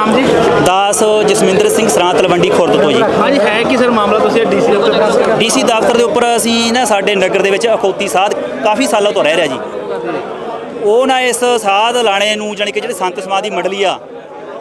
ਨਾਮ ਜੀ? ਦਾਸ ਜਸਮਿੰਦਰ ਸਿੰਘ ਸਰਾਂ ਤਲਵੰਡੀ ਖੁਰਦ ਤੋਂ ਜੀ। ਹਾਂਜੀ ਹੈ ਕੀ ਸਰ ਮਾਮਲਾ ਤੁਸੀਂ ਡੀਸੀ ਦਫ਼ਤਰ ਡੀਸੀ ਦਫ਼ਤਰ ਦੇ ਉੱਪਰ ਅਸੀਂ ਨਾ ਸਾਡੇ ਨਗਰ ਦੇ ਵਿੱਚ ਅਖੌਤੀ ਸਾਧ ਕਾਫੀ ਸਾਲਾਂ ਤੋਂ ਰਹਿ ਰਿਹਾ ਜੀ। ਉਹ ਨਾ ਇਸ ਸਾਧ ਲਾਣੇ ਨੂੰ ਜਾਣੀ ਕਿ ਜਿਹੜੇ ਸੰਤ ਸਮਾਜ ਦੀ ਮੰਡਲੀ ਆ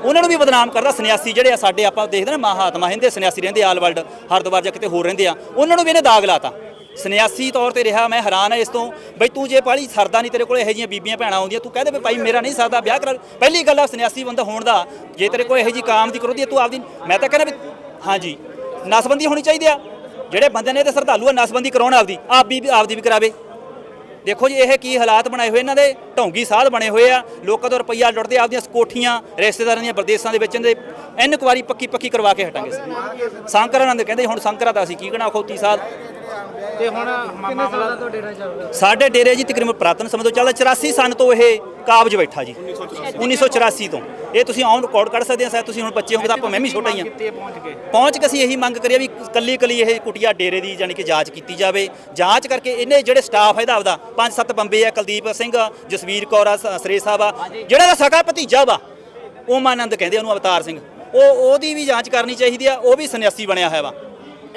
ਉਹਨਾਂ ਨੂੰ ਵੀ ਬਦਨਾਮ ਕਰਦਾ ਸੰਨਿਆਸੀ ਜਿਹੜੇ ਆ ਸਾਡੇ ਆਪਾਂ ਦੇਖਦੇ ਨਾ ਮਹਾਤਮਾ ਹਿੰਦੇ ਸੰਨਿਆਸੀ ਰਹਿੰਦੇ ਆਲ ਵਰਲਡ ਹਰਿਦੁਆਰ ਜਾਂ ਕਿਤੇ ਹੋਰ ਰਹਿੰਦੇ ਆ ਉਹਨਾਂ ਨੂੰ ਵੀ ਇਹਨੇ ਦਾਗ ਲਾਤਾ। ਸੰਨਿਆਸੀ ਤੌਰ ਤੇ ਰਿਹਾ, ਮੈਂ ਹੈਰਾਨ ਆ ਇਸ ਤੋਂ। ਬਈ ਤੂੰ ਜੇ ਪਾਲੀ ਸਰਦਾ ਨਹੀਂ ਤੇਰੇ ਕੋਲ ਇਹੋ ਜਿਹੀਆਂ ਬੀਬੀਆਂ ਭੈਣਾਂ ਆਉਂਦੀਆਂ ਤੂੰ ਕਹਦੇ ਵੀ ਭਾਈ ਮੇਰਾ ਨਹੀਂ ਸਰਦਾ, ਵਿਆਹ ਕਰਾ ਪਹਿਲੀ ਗੱਲ ਆ ਸੰਨਿਆਸੀ ਬੰਦਾ ਹੋਣ ਦਾ, ਜੇ ਤੇਰੇ ਕੋਲ ਇਹੋ ਜਿਹੀ ਕਾਮ ਦੀ ਕਰੋਦੀ ਤੂੰ ਆਪਦੀ ਮੈਂ ਤਾਂ ਕਹਿੰਦਾ ਵੀ ਹਾਂਜੀ, ਨਸਬੰਦੀ ਹੋਣੀ ਚਾਹੀਦੀ ਆ। ਜਿਹੜੇ ਬੰਦੇ ਨੇ ਤੇ ਸਰਦਾਲੂ ਆ, ਨਸਬੰਦੀ ਕਰਾਉਣ ਆਪਦੀ, ਆਪ ਵੀ ਆਪਦੀ ਵੀ ਕਰਾਵੇ। ਦੇਖੋ ਜੀ, ਇਹ ਕੀ ਹਾਲਾਤ ਬਣਾਏ ਹੋਏ ਇਹਨਾਂ ਦੇ। ਢੌਂਗੀ ਸਾਧ ਬਣੇ ਹੋਏ ਆ। ਲੋਕਾਂ ਤੋਂ ਰੁਪਈਆ ਲੁੱਟਦੇ ਆਪਦੀਆਂ ਕੋਠੀਆਂ ਰਿਸ਼ਤੇਦਾਰਾਂ ਦੀਆਂ ਪ੍ਰਦੇਸ਼ਾਂ ਦੇ ਵਿੱਚ ਇਹਦੇ। ਇਨਕੁਆਰੀ ਪੱਕੀ ਪੱਕੀ ਕਰਵਾ ਕੇ ਹਟਾਂਗੇ ਸੰਕਰਾਨੰਦ ਕਹਿੰਦੇ, ਹੁਣ ਸੰਕਰਾ ਤਾਂ ਅਸੀਂ ਕੀ ਕਹਣਾ, ਖੋਤੀ ਸਾਧ। ਤੇ ਹੁਣ ਮਾਮਲਾ ਤੋਂ ਡੇਰਾ ਚੱਲਦਾ ਸਾਡੇ ਡੇਰੇ ਜੀ ਤਕਰੀਬਨ ਪ੍ਰਾਤਨ ਸਮੇਂ ਤੋਂ ਚੱਲਦਾ 84 ਸਨ ਤੋਂ ਇਹ ਕਾਬਜ ਬੈਠਾ ਜੀ। 1984 ਤੋਂ। ਇਹ ਤੁਸੀਂ ਆਨ ਰਿਕਾਰਡ ਕੱਢ ਸਕਦੇ ਆ ਸ਼ਾਇਦ ਤੁਸੀਂ ਹੁਣ ਬੱਚੇ ਹੋਗੇ ਤਾਂ ਆਪਾਂ ਮੈਂ ਵੀ ਛੋਟਾ ਹੀ ਆ। ਕਿੱਥੇ ਪਹੁੰਚ ਗਏ? ਪਹੁੰਚ ਕੇ ਅਸੀਂ ਇਹੀ ਮੰਗ ਕਰੀਏ ਵੀ ਕੱਲੀ ਕੱਲੀ ਇਹ ਕੁਟਿਆ ਡੇਰੇ ਦੀ ਜਾਨੀ ਕਿ ਜਾਂਚ ਕੀਤੀ ਜਾਵੇ। ਜਾਂਚ ਕਰਕੇ ਇਹਨੇ ਜਿਹੜੇ ਸਟਾਫ ਹੈ ਇਹਦਾ ਆਪਦਾ ਪੰਜ ਸੱਤ ਬੰਬੇ ਆ ਕੁਲਦੀਪ ਸਿੰਘ ਜਸਵੀਰ ਕੌਰ ਆ ਸਰੇ ਸਾਹਿਬ ਆ ਜਿਹੜਾ ਦਾ ਸਕਾ ਭਤੀਜਾ ਵਾ ਉਹ ਮਾਨੰਦ ਕਹਿੰਦੇ ਉਹਨੂੰ ਅਵਤਾਰ ਸਿੰਘ। ਉਹ ਉਹਦੀ ਵੀ ਜਾਂਚ ਕਰਨੀ ਚਾਹੀਦੀ ਆ ਉਹ ਵੀ ਸੰਨਿਆਸੀ ਬਣਿਆ ਹੋਇਆ ਵਾ।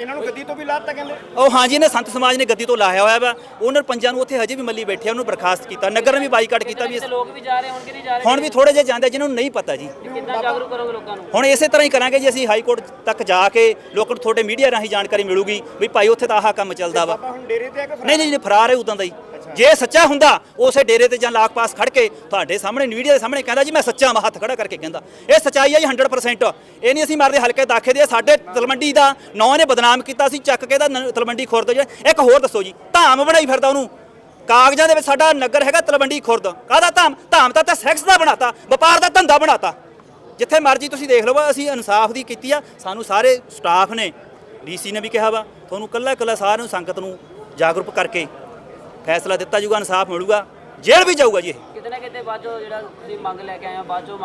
ਇਹਨਾਂ ਨੂੰ ਗੱਦੀ ਤੋਂ ਵੀ ਲਾਤਾ ਕਹਿੰਦੇ? ਉਹ ਹਾਂਜੀ ਨੇ ਸੰਤ ਸਮਾਜ ਨੇ ਗੱਦੀ ਤੋਂ ਲਾਇਆ ਹੋਇਆ ਵਾ। ਉਹਨਾਂ ਪੰਜਾਂ ਨੂੰ ਉੱਥੇ ਹਜੇ ਵੀ ਮੱਲੀ ਬੈਠੇ ਆ ਉਹਨੂੰ ਬਰਖਾਸਤ ਕੀਤਾ। ਨਗਰ ਨੇ ਵੀ ਬਾਈਕਾਟ ਕੀਤਾ ਵੀ ਇਸ- ਲੋਕ ਵੀ ਜਾ ਰਹੇ ਹੁਣ ਕਿ ਨਹੀਂ ਜਾ ਰਹੇ? ਹੁਣ ਵੀ ਥੋੜੇ ਜਿਹੇ ਜਾਂਦੇ ਜਿਨ੍ਹਾਂ ਨੂੰ ਨਹੀਂ ਪਤਾ ਜੀ। ਕਿੱਦਾਂ ਜਾਗਰੂਕ ਕਰੋਗੇ ਲੋਕਾਂ ਨੂੰ? ਹੁਣ ਇਸੇ ਤਰ੍ਹਾਂ ਹੀ ਕਰਾਂਗੇ ਜੀ ਅਸੀਂ ਹਾਈ ਕੋਰਟ ਤੱਕ ਜਾ ਕੇ ਲੋਕਾਂ ਨੂੰ ਤੁਹਾਡੇ ਮੀਡੀਆ ਰਾਹੀਂ ਜਾਣਕਾਰੀ ਮਿਲੂਗੀ ਵੀ ਭਾਈ ਉੱਥੇ ਤਾਂ ਆਹ ਕੰਮ ਚੱਲਦਾ ਵਾ। ਆਪਾਂ ਹੁਣ ਡੇਰੇ ਤੇ ਆ ਕੇ ਨਹੀਂ ਨਹੀਂ ਨਹੀਂ ਫਰਾਰ ਹੈ ਉਦਾਂ ਦਾ ਹੀ। ਜੇ ਸੱਚਾ ਹੁੰਦਾ ਉਸੇ ਡੇਰੇ ਤੇ ਜਾਂ ਲਾਗ ਪਾਸ ਖੜ ਕੇ ਤੁਹਾਡੇ ਸਾਹਮਣੇ ਮੀਡੀਆ ਦੇ ਸਾਹਮਣੇ ਕਹਿੰਦਾ ਜੀ ਮੈਂ ਸੱਚਾ ਮੈਂ ਹੱਥ ਖੜਾ ਕਰਕੇ ਕਹਿੰਦਾ। ਇਹ ਸੱਚਾਈ ਹੈ ਜੀ 100% ਇਹ ਨਹੀਂ ਅਸੀਂ ਮਾਰਦੇ ਹਲਕੇ ਦਾਖੇ ਦੇ ਸਾਡੇ ਤਲਮੰਡੀ ਦਾ ਨੌ ਨੇ ਬਦਨਾਮ ਕੀਤਾ ਸੀ ਚੱਕ ਕੇ ਦਾ ਤਲਮੰਡੀ ਖੁਰਦ ਜਿਹੜਾ ਇੱਕ ਹੋਰ ਦੱਸੋ ਜੀ ਧਾਮ ਬਣਾਈ ਫਿਰਦਾ ਉਹਨੂੰ। ਕਾਗਜ਼ਾਂ ਦੇ ਵਿੱਚ ਸਾਡਾ ਨਗਰ ਹੈਗਾ ਤਲਵੰਡੀ ਖੁਰਦ। ਕਾਹਦਾ ਧਾਮ? ਧਾਮ ਤਾਂ ਤਾਂ ਸੈਕਸ ਦਾ ਬਣਾਤਾ ਵਪਾਰ ਦਾ ਧੰਦਾ ਬਣਾਤਾ। ਜਿੱਥੇ ਮਰਜ਼ੀ ਤੁਸੀਂ ਦੇਖ ਲਓ ਵਾ, ਅਸੀਂ ਇਨਸਾਫ ਦੀ ਕੀਤੀ ਆ। ਸਾਨੂੰ ਸਾਰੇ ਸਟਾਫ ਨੇ ਡੀਸੀ ਨੇ ਵੀ ਕਿਹਾ ਵਾ ਤੁਹਾਨੂੰ ਕੱਲਾ ਕੱਲਾ ਸਾਰਿਆਂ ਨੂੰ ਸੰਗਤ ਨੂੰ ਜਾਗਰੂਕ ਕਰਕੇ ਫੈਸਲਾ ਦਿੱਤਾ ਜਾਊਗਾ ਇਨਸਾਫ ਮਿਲੂਗਾ ਜੇਲ੍ਹ ਵੀ ਜਾਊਗਾ ਜੀ ਇਹ। ਕਿਤੇ ਨਾ ਕਿਤੇ ਬਾਅਦ ਜਿਹੜਾ ਤੁਸੀਂ ਮੰਗ ਲੈ ਕੇ ਆਏ ਹੋ ਬਾਅਦ ਚੋਂ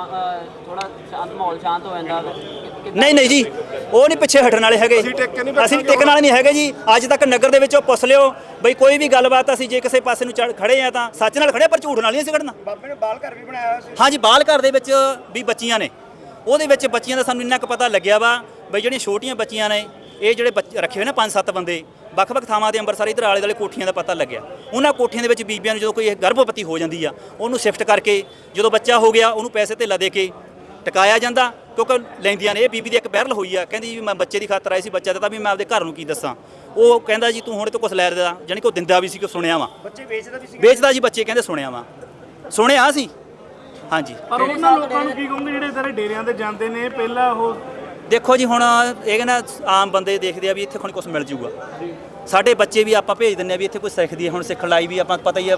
ਥੋੜਾ ਸ਼ਾਂਤ ਮਾਹੌਲ ਸ਼ਾਂਤ ਹੋ ਜਾਂਦਾ ਕਿੱਦਾਂ- ਨਹੀਂ ਨਹੀਂ ਜੀ ਉਹ ਨਹੀਂ ਪਿੱਛੇ ਹਟਣ ਵਾਲੇ ਹੈਗੇ। ਅਸੀਂ ਟਿਕ ਨਹੀਂ ਅਸੀਂ ਟਿਕਣ ਵਾਲੇ ਨਹੀਂ ਹੈਗੇ ਜੀ। ਅੱਜ ਤੱਕ ਨਗਰ ਦੇ ਵਿੱਚੋਂ ਪੁੱਛ ਲਿਓ ਬਈ ਕੋਈ ਵੀ ਗੱਲਬਾਤ ਅਸੀਂ ਜੇ ਕਿਸੇ ਪਾਸੇ ਨੂੰ ਚੜ੍ਹ- ਖੜੇ ਆ ਤਾਂ ਸੱਚ ਨਾਲ ਖੜੇ ਪਰ ਝੂਠ ਨਾਲ ਨਹੀਂ ਅਸੀਂ ਖੜਨਾ। ਬਾਬੇ ਨੇ ਬਾਲ ਘਰ ਵੀ ਬਣਾਇਆ ਹੋਇਆ ਸੀ। ਹਾਂਜੀ ਬਾਲ ਘਰ ਦੇ ਵਿੱਚ ਵੀ ਬੱਚੀਆਂ ਨੇ। ਉਹਦੇ ਵਿੱਚ ਬੱਚੀਆਂ ਦਾ ਸਾਨੂੰ ਇੰਨਾ ਕੁ ਪਤਾ ਲੱਗਿਆ ਵਾ ਬਈ ਜਿਹੜੀਆਂ ਛੋਟੀਆਂ ਬੱਚੀਆਂ ਨੇ ਇਹ ਜਿਹੜੇ ਬੱਚ- ਰੱਖੇ ਹੋਏ ਨੇ ਪੰਜ ਸੱਤ ਬੰਦੇ ਵੱਖ-ਵੱਖ ਥਾਵਾਂ ਤੇ ਅੰਮ੍ਰਿਤਸਰ ਇਧਰ ਆਲੇ ਦੁਆਲੇ ਕੋਠੀਆਂ ਦਾ ਪਤਾ ਲੱਗਿਆ। ਉਹਨਾਂ ਕੋਠੀਆਂ ਦੇ ਵਿੱਚ ਬੀਬੀਆਂ ਨੂੰ ਜਦੋਂ ਕੋਈ ਇਹ ਗਰਭਵਤੀ ਹੋ ਜਾਂਦੀ ਆ ਉਹਨੂੰ ਸ਼ਿਫਟ ਕਰਕੇ ਜਦੋਂ ਬੱਚਾ ਹੋ ਗਿਆ ਉਹਨੂੰ ਪੈਸੇ ਧੇਲਾ ਦੇ ਕੇ ਟਿਕਾਇਆ ਜਾਂਦਾ ਕਿਉਂਕਿ ਲੈਂਦੀਆਂ ਨੇ ਇਹ ਬੀਬੀ ਦੀ ਇੱਕ ਬਹਿਰਲ ਹੋਈ ਆ ਕਹਿੰਦੀ ਵੀ ਮੈਂ ਬੱਚੇ ਦੀ ਖਾਤਰ ਆਈ ਸੀ ਬੱਚਾ ਦਿੱਤਾ ਵੀ ਮੈਂ ਆਪਦੇ ਘਰ ਨੂੰ ਕੀ ਦੱਸਾਂ। ਉਹ ਕਹਿੰਦਾ ਜੀ ਤੂੰ ਹੁਣ ਤੇ ਕੁਝ ਲੈ ਰਿਹਾ ਜਾਣੀ ਕਿ ਉਹ ਦਿੰਦਾ ਵੀ ਸੀ ਕਿ ਸੁਣਿਆ ਵਾ। ਬੱਚੇ ਵੇਚਦਾ ਵੀ ਸੀ ਵੇਚਦਾ ਜੀ ਬੱਚੇ ਕਹਿੰਦੇ ਸੁਣਿਆ ਵਾ। ਸੁਣਿਆ ਸੀ। ਹਾਂਜੀ। ਪਰ ਉਹਨਾਂ ਲੋਕਾਂ ਨੂੰ ਕੀ ਕਹੋਗੇ ਜਿਹੜੇ ਸਾਰੇ ਡੇਰਿਆਂ ਤੇ ਜਾਂਦੇ ਨੇ ਪਹਿਲਾਂ ਉਹ ਦੇਖੋ ਜੀ ਹੁਣ ਇਹ ਕਹਿੰਦਾ ਆਮ ਬੰਦੇ ਦੇਖਦੇ ਆ ਵੀ ਇੱਥੇ ਹੁਣ ਕੁਝ ਮਿਲ ਜੂਗਾ। ਸਾਡੇ ਬੱਚੇ ਵੀ ਆਪਾਂ ਭੇਜ ਦਿੰਨੇ ਆ ਵੀ ਇੱਥੇ ਕੁਝ ਸਿੱਖਦੀ ਹੈ ਹੁਣ ਸਿੱਖਣ ਲਈ ਵੀ ਆਪਾਂ ਪਤਾ ਹੀ ਆ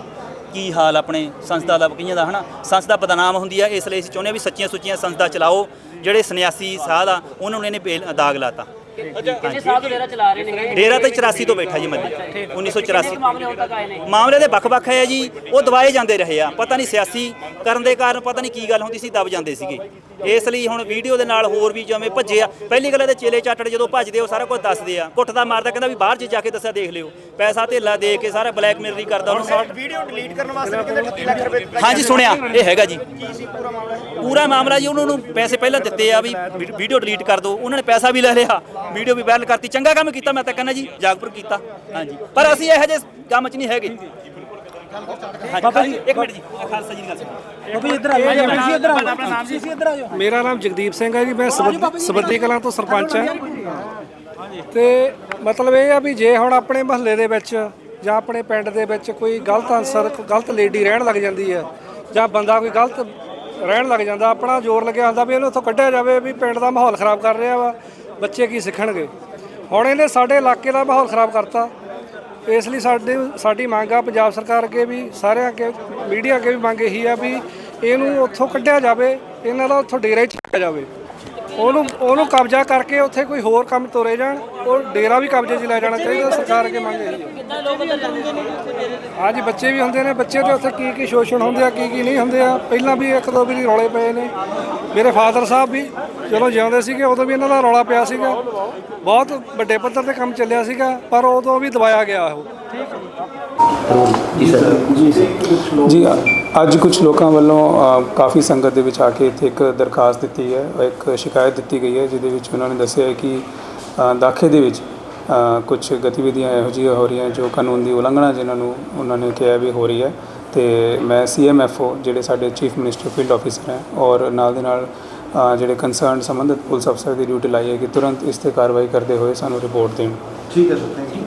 ਕੀ ਹਾਲ ਆਪਣੇ ਸੰਸਥਾ ਦਾ ਕਈਆਂ ਦਾ ਹਨਾ? ਸੰਸਥਾ ਬਦਨਾਮ ਹੁੰਦੀ ਆ ਇਸ ਲਈ ਅਸੀਂ ਚਾਹੁੰਦੇ ਆ ਵੀ ਸੱਚੀਆਂ ਸੁੱਚੀਆਂ ਸੰਸਥਾ ਚਲਾਓ ਜਿਹੜੇ ਸੰਨਿਆਸੀ ਸਾਧ ਆ ਉਹਨਾਂ ਨੂੰ ਇਹਨੇ ਬੇਲ- ਦਾਗ ਲਾਤਾ। ਕਿੰਨੇ ਸਾਲ ਤੋਂ ਡੇਰਾ ਚਲਾ ਰਹੇ ਨੇ? ਡੇਰਾ ਤਾਂ 84 ਤੋਂ ਬੈਠਾ ਜੀ ਮੱਲੀ। 1984 ਮਾਮਲੇ ਹੁਣ ਤੱਕ ਆਏ ਨੇ? ਮਾਮਲੇ ਦੇ ਵੱਖ-ਵੱਖ ਹੈ ਜੀ ਉਹ ਦਵਾਏ ਜਾਂਦੇ ਰਹੇ ਆ। ਪਤਾ ਨਹੀਂ ਸਿਆਸੀ ਕਰਨ ਦੇ ਕਾਰਨ ਪਤਾ ਨਹੀਂ ਕੀ ਗੱਲ ਹੁੰਦੀ ਸੀ ਦਬ ਜਾਂਦੇ ਸੀਗੇ। ਇਸ ਲਈ ਹੁਣ ਵੀਡੀਓ ਦੇ ਨਾਲ ਹੋਰ ਵੀ ਜਿਵੇਂ ਭੱਜੇ ਆ। ਪਹਿਲੀ ਗੱਲ ਇਹਦੇ ਚੇਲੇ ਚਾਟੜ ਜਦੋਂ ਭੱਜਦੇ ਉਹ ਸਾਰਾ ਕੁਝ ਦੱਸਦੇ ਆ। ਕੁੱਟਦਾ ਮਾਰਦਾ ਕਹਿੰਦਾ ਵੀ ਬਾਹਰ ਜੇ ਜਾ ਕੇ ਦੱਸਿਆ ਦੇਖ ਲਿਓ। ਪੈਸਾ ਧੇਲਾ ਦੇ ਕੇ ਸਾਰਾ ਬਲੈਕਮੇਲਰੀ ਕਰਦਾ ਉਹਨੂੰ ਵੀਡੀਓ ਡਿਲੀਟ ਕਰਨ ਵਾਸਤੇ ਵੀ ਕਹਿੰਦੇ 38 ਲੱਖ ਰੁਪਏ ਦਿੱਤਾ ਹਾਂਜੀ ਸੁਣਿਆ। ਇਹ ਹੈਗਾ ਜੀ। ਪੂਰਾ ਮਾਮਲਾ? ਇਹ? ਪੂਰਾ ਮਾਮਲਾ ਜੀ ਉਹਨਾਂ ਨੂੰ ਪੈਸੇ ਪਹਿਲਾਂ ਦਿੱਤੇ ਆ ਵੀ ਵੀ- ਵੀਡੀਓ ਡਿਲੀਟ ਕਰ ਦਿਓ। ਉਹਨਾਂ ਨੇ ਪੈਸਾ ਵੀ ਲੈ ਲਿਆ ਵੀਡੀਓ ਵੀ ਵਾਇਰਲ ਕਰਤੀ। ਚੰਗਾ ਕੰਮ ਕੀਤਾ ਮੈਂ ਤਾਂ ਕਹਿੰਦਾ ਜੀ ਜਾਗਰੂਕ ਕੀਤਾ। ਹਾਂਜੀ। ਪਰ ਅਸੀਂ ਇਹੋ ਜਿਹੇ ਕੰਮ 'ਚ ਨਹੀਂ ਹੈਗੇ। ਹਾਂਜੀ ਇੱਕ ਮਿੰਟ ਜੀ। ਆਹ ਖਾਲਸਾ ਜੀ ਦੀ ਗੱਲ ਸੁਣੋ। ਉਹ ਵੀ ਇੱਧਰ ਆ ਜਾਓ। ਤੁਸੀਂ ਇੱਧਰ ਆ ਆਪਣਾ ਨਾਮ ਜੀ। ਇੱਧਰ ਆ ਜਾਓ। ਮੇਰਾ ਨਾਮ ਜਗਦੀਪ ਸਿੰਘ ਹੈ ਜੀ ਮੈਂ ਸਬੰਧ- ਸਬੰਧੀ ਕਲਾਂ ਤੋਂ ਸਰਪੰਚ ਹਾਂ। ਤੇ ਮਤਲਬ ਇਹ ਆ ਵੀ ਜੇ ਹੁਣ ਆਪਣੇ ਮਹੱਲੇ ਦੇ ਵਿੱਚ ਜਾਂ ਆਪਣੇ ਪਿੰਡ ਦੇ ਵਿੱਚ ਕੋਈ ਗਲਤ ਅਨਸਰ ਕੋਈ ਗਲਤ ਲੇਡੀ ਰਹਿਣ ਲੱਗ ਜਾਂਦੀ ਹੈ ਜਾਂ ਬੰਦਾ ਕੋਈ ਗਲਤ ਰਹਿਣ ਲੱਗ ਜਾਂਦਾ ਆਪਣਾ ਜ਼ੋਰ ਲੱਗਿਆ ਹੁੰਦਾ ਵੀ ਇਹਨੂੰ ਉੱਥੋਂ ਕੱਢਿਆ ਜਾਵੇ ਵੀ ਪਿੰਡ ਦਾ ਮਾਹੌਲ ਖਰਾਬ ਕਰ ਰਿਹਾ ਵਾ ਬੱਚੇ ਕੀ ਸਿੱਖਣਗੇ? ਹੁਣ ਇਹਨੇ ਸਾਡੇ ਇਲਾਕੇ ਦਾ ਮਾਹੌਲ ਖਰਾਬ ਕਰਤਾ। ਇਸ ਲਈ ਸਾਡੇ, ਸਾਡੀ ਮੰਗ ਆ ਪੰਜਾਬ ਸਰਕਾਰ ਅੱਗੇ ਵੀ, ਸਾਰਿਆਂ ਅੱਗੇ, ਮੀਡੀਆ ਅੱਗੇ ਵੀ ਮੰਗ ਇਹੀ ਆ ਵੀ ਇਹਨੂੰ ਉੱਥੋਂ ਕੱਢਿਆ ਜਾਵੇ, ਇਹਨਾਂ ਦਾ ਉੱਥੋਂ ਡੇਰਾ ਹੀ ਚੱਕਿਆ ਜਾਵੇ। ਉਹਨੂੰ ਉਹਨੂੰ ਕਬਜ਼ਾ ਕਰਕੇ ਉੱਥੇ ਕੋਈ ਹੋਰ ਕੰਮ ਤੋਰੇ ਜਾਣ ਉਹ ਡੇਰਾ ਵੀ ਕਬਜ਼ੇ 'ਚ ਲੈ ਜਾਣਾ ਚਾਹੀਦਾ ਸਰਕਾਰ ਅੱਗੇ ਮੰਗ ਇਹੀ ਹੈ। ਕਿੰਨਾ ਲੋਕ ਅੰਦਰ ਜਾਂਦੇ ਨੇ ਉੱਥੇ ਡੇਰੇ ਤੇ ਹਾਂਜੀ ਬੱਚੇ ਵੀ ਹੁੰਦੇ ਨੇ ਬੱਚੇ ਤੇ ਉੱਥੇ ਕੀ ਕੀ ਸ਼ੋਸ਼ਣ ਹੁੰਦੇ ਆ ਕੀ ਕੀ ਨਹੀਂ ਹੁੰਦੇ ਆ। ਪਹਿਲਾਂ ਵੀ ਇੱਕ ਦੋ ਵਾਰੀ ਰੌਲੇ ਪਏ ਨੇ। ਮੇਰੇ ਫਾਦਰ ਸਾਹਿਬ ਵੀ ਚਲੋ ਜਿਉਂਦੇ ਸੀਗੇ ਉਦੋਂ ਵੀ ਇਹਨਾਂ ਦਾ ਰੌਲਾ ਪਿਆ ਸੀਗਾ। ਬਹੁਤ ਵੱਡੇ ਪੱਧਰ ਤੇ ਕੰਮ ਚੱਲਿਆ ਸੀਗਾ ਪਰ ਉਦੋਂ ਵੀ ਦਬਾਇਆ ਗਿਆ ਉਹ। ਜੀ ਅੱਜ ਕੁਝ ਲੋਕਾਂ ਵੱਲੋਂ ਅ, ਕਾਫੀ ਸੰਗਤ ਦੇ ਵਿੱਚ ਆ ਕੇ ਇੱਥੇ ਇੱਕ ਦਰਖਾਸਤ ਦਿੱਤੀ ਹੈ ਇੱਕ ਸ਼ਿਕਾਇਤ ਦਿੱਤੀ ਗਈ ਹੈ ਜਿਹਦੇ ਵਿੱਚ ਉਹਨਾਂ ਨੇ ਦੱਸਿਆ ਹੈ ਕਿ ਅ, ਦਾਖੇ ਦੇ ਵਿੱਚ ਕੁਝ ਗਤੀਵਿਧੀਆਂ ਇਹੋ ਜਿਹੀਆਂ ਹੋ ਰਹੀਆਂ ਜੋ ਕਾਨੂੰਨ ਦੀ ਉਲੰਘਣਾ ਜਿਨ੍ਹਾਂ ਨੂੰ ਉਹਨਾਂ ਨੇ ਕਿਹਾ ਵੀ ਹੋ ਰਹੀ ਹੈ। ਤੇ ਮੈਂ ਸੀਐਮਐਫਓ ਜਿਹੜੇ ਸਾਡੇ ਚੀਫ ਮਿਨਿਸਟਰ ਫੀਲਡ ਆਫੀਸਰ ਹੈ ਔਰ ਨਾਲ ਦੇ ਨਾਲ ਅ, ਜਿਹੜੇ ਕੰਸਰਨ ਸੰਬੰਧਿਤ ਪੁਲਿਸ ਅਫਸਰ ਦੀ ਡਿਊਟੀ ਲਾਈ ਹੈ ਕਿ ਤੁਰੰਤ ਇਸ ਤੇ ਕਾਰਵਾਈ ਕਰਦੇ ਹੋਏ ਸਾਨੂੰ ਰਿਪੋਰਟ ਦੇਣ। ਠੀਕ ਹੈ ਸਰ ਥੈਂਕ ਯੂ